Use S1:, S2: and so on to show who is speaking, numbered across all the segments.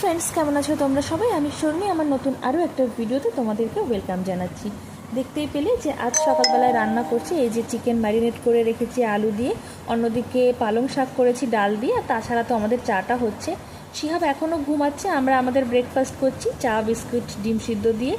S1: Friends কেমন আছো তোমরা সবাই? আমি শর্মি, আমার নতুন আরও একটা ভিডিওতে তোমাদেরকে ওয়েলকাম জানাচ্ছি। দেখতেই পেলে যে আজ সকালবেলায় রান্না করছি, এই যে চিকেন ম্যারিনেট করে রেখেছি আলু দিয়ে, অন্যদিকে পালং শাক করেছি, ডাল দিয়ে, আর তাছাড়া তো আমাদের চাটা হচ্ছে। শিহাব এখনও ঘুমাচ্ছে, আমরা আমাদের ব্রেকফাস্ট করছি, চা, বিস্কুট, ডিম সিদ্ধ দিয়ে।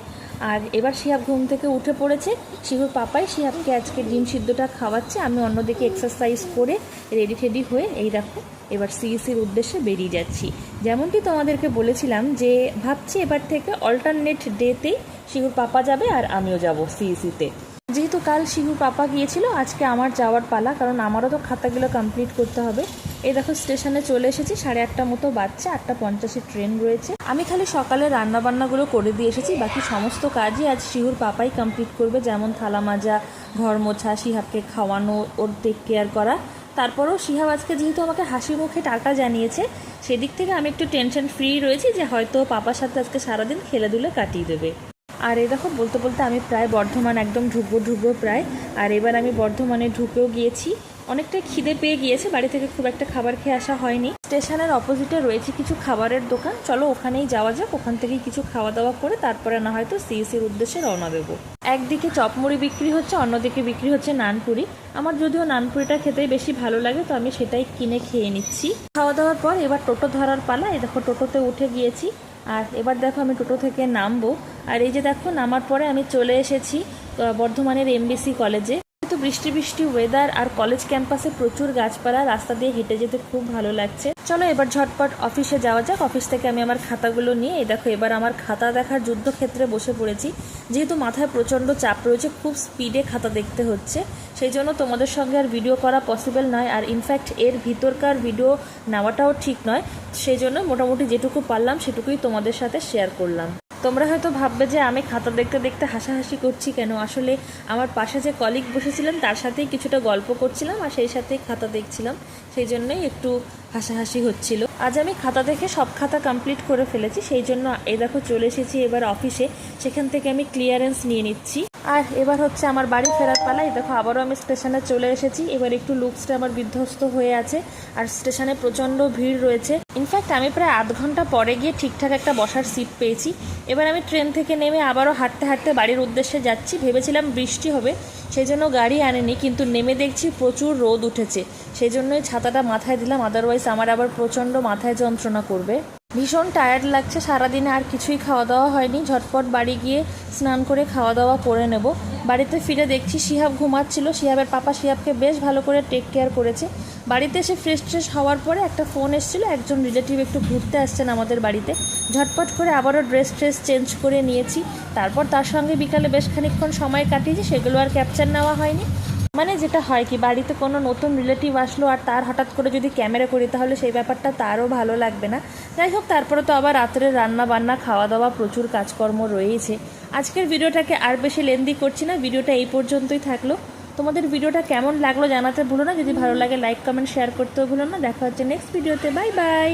S1: আর এবার শিহাব ঘুম থেকে উঠে পড়েছে। শিহুর পাপাই শিহাবকে আজকে ডিম সিদ্ধটা খাওয়াচ্ছে। আমি অন্যদিকে এক্সারসাইজ করে রেডি টেডি হয়ে এই দেখো, এবার সিইসির উদ্দেশ্যে বেরিয়ে যাচ্ছি। যেমনটি তোমাদেরকে বলেছিলাম যে, ভাবছি এবার থেকে অল্টারনেট ডেতেই শিহুর পাপা যাবে আর আমিও যাব সিইসিতে যেহেতু কাল শিহু পাপা গিয়েছিল, আজকে আমার যাওয়ার পালা, কারণ আমারও তো খাতাগুলো কমপ্লিট করতে হবে। এই দেখো, স্টেশনে চলে এসেছি, সাড়ে আটটা মতো বাচ্চা আটটা পঞ্চাশের ট্রেন রয়েছে। আমি খালি সকালে রান্না বান্নাগুলো করে দিয়ে এসেছি, বাকি সমস্ত কাজই আজ শিহুর পাপাই কমপ্লিট করবে, যেমন থালা মাজা, ঘর মোছা, শিহাবকে খাওয়ানো, ওর টেক কেয়ার করা। তারপরেও শিহাব আজকে যেহেতু আমাকে হাসি মুখে টাকা জানিয়েছে, সেদিক থেকে আমি একটু টেনশন ফ্রি রয়েছি যে হয়তো পাপার সাথে আজকে সারাদিন খেলাধুলে কাটিয়ে দেবে। আর এই দেখো, বলতে বলতে আমি প্রায় বর্ধমান একদম ঢুকবো ঢুকবো প্রায়। আর এবার আমি বর্ধমানে ঢুকেও গিয়েছি। অনেকটা খিদে পেয়ে গিয়েছে, বাড়ি থেকে খুব একটা খাবার খেয়ে আসা হয়নি। স্টেশনের অপোজিটে রয়েছে কিছু খাবারের দোকান। চলো ওখানেই যাওয়া যাক, ওখান থেকেই কিছু খাওয়া দাওয়া করে তারপরে না হয়তো সিএসির উদ্দেশ্যে রওনা দেবো। একদিকে চপমুড়ি বিক্রি হচ্ছে, অন্যদিকে বিক্রি হচ্ছে নানপুরি। আমার যদিও নানপুরিটা খেতেই বেশি ভালো লাগে, তো আমি সেটাই কিনে খেয়ে নিচ্ছি। খাওয়া দাওয়ার পর এবার টোটো ধরার পালা। এই দেখো, টোটোতে উঠে গিয়েছি। আর এবার দেখো আমি টোটো থেকে নামবো। আর এই যে দেখো, নামার পরে আমি চলে এসেছি বর্ধমানের এমবিসি কলেজে। তো বৃষ্টি বৃষ্টি ওয়েদার আর কলেজ ক্যাম্পাসে প্রচুর গাছপালা, রাস্তা দিয়ে হেঁটে যেতে খুব ভালো লাগছে। চলো এবার ঝটপট অফিসে যাওয়া যাক। অফিস থেকে আমি আমার খাতাগুলো নিয়ে, এই দেখো, এবার আমার খাতা দেখার যুদ্ধক্ষেত্রে বসে পড়েছি। যেহেতু মাথায় প্রচণ্ড চাপ রয়েছে, খুব স্পিডে খাতা দেখতে হচ্ছে। সেই জন্য তোমাদের সঙ্গে আর ভিডিও করা পসিবল নয়। আর ইনফ্যাক্ট এর ভিতরকার ভিডিও নেওয়াটাও ঠিক নয়। সেই জন্য মোটামুটি যেটুকু পারলাম, সেটুকুই তোমাদের সাথে শেয়ার করলাম। তোমরা হয়তো ভাববে যে আমি খাতা দেখতে দেখতে হাসাহাসি করছি কেন? আসলে আমার পাশে যে কলিগ বসেছিলেন, তার সাথেই কিছুটা গল্প করছিলাম আর সেই সাথেই খাতা দেখছিলাম। সেই জন্যই একটু হাসাহাসি হচ্ছিল। আজ আমি খাতা দেখে সব খাতা কমপ্লিট করে ফেলেছি, সেই জন্য এই দেখো চলে এসেছি এবার অফিসে সেখান থেকে আমি ক্লিয়ারেন্স নিয়ে নিচ্ছি। আর এবার হচ্ছে আমার বাড়ি ফেরার পালা। এই দেখো আবারও আমি স্টেশনে চলে এসেছি। এবার একটু লুকসটা আমার বিধ্বস্ত হয়ে আছে। আর স্টেশনে প্রচণ্ড ভিড় রয়েছে। ইনফ্যাক্ট আমি প্রায় আধ ঘণ্টা পরে গিয়ে ঠিকঠাক একটা বসার সিট পেয়েছি। এবার আমি ট্রেন থেকে নেমে আবারও হাঁটতে হাঁটতে বাড়ির উদ্দেশ্যে যাচ্ছি। ভেবেছিলাম বৃষ্টি হবে, সেই জন্য গাড়ি আনেনি, কিন্তু নেমে দেখছি প্রচুর রোদ উঠেছে। সেই জন্যই ছাতাটা মাথায় দিলাম আদারওয়াইজ আমার আবার প্রচণ্ড মাথায় যন্ত্রণা করবে। ভীষণ টায়ার্ড লাগছে, সারাদিনে আর কিছুই খাওয়া দাওয়া হয়নি। ঝটপট বাড়ি গিয়ে স্নান করে খাওয়া দাওয়া করে নেব। বাড়িতে ফিরে দেখছি শিহাব ঘুমাচ্ছিল। শিহাবের পাপা শিহাবকে বেশ ভালো করে টেক কেয়ার করেছে। বাড়িতে এসে ফ্রেশ ট্রেশ হওয়ার পরে একটা ফোন এসেছিল, একজন রিলেটিভ একটু ঘুরতে আসছেন আমাদের বাড়িতে। ঝটপট করে আবারও ড্রেস ট্রেস চেঞ্জ করে নিয়েছি। তারপর তার সঙ্গে বিকালে বেশ খানিকক্ষণ সময় কাটিয়েছি, সেগুলো আর ক্যাপচার নেওয়া হয়নি। মানে যেটা হয় কি, বাড়িতে কোনো নতুন রিলেটিভ আসলো আর তার হঠাৎ করে যদি ক্যামেরা করি, তাহলে সেই ব্যাপারটা তারও ভালো লাগবে না। যাই হোক, তারপরে তো আবার রাত্রে রান্না বান্না খাওয়া দাওয়া প্রচুর কাজকর্ম রয়েছে। আজকের ভিডিওটাকে আর বেশি লেন্দি করছি না, ভিডিওটা এই পর্যন্তই থাকল। তোমাদের ভিডিওটা কেমন লাগল জানাতে ভুলো না, যদি ভালো লাগে লাইক কমেন্ট শেয়ার করতেও ভুলো না। দেখা হচ্ছে নেক্সট ভিডিওতে বাই বাই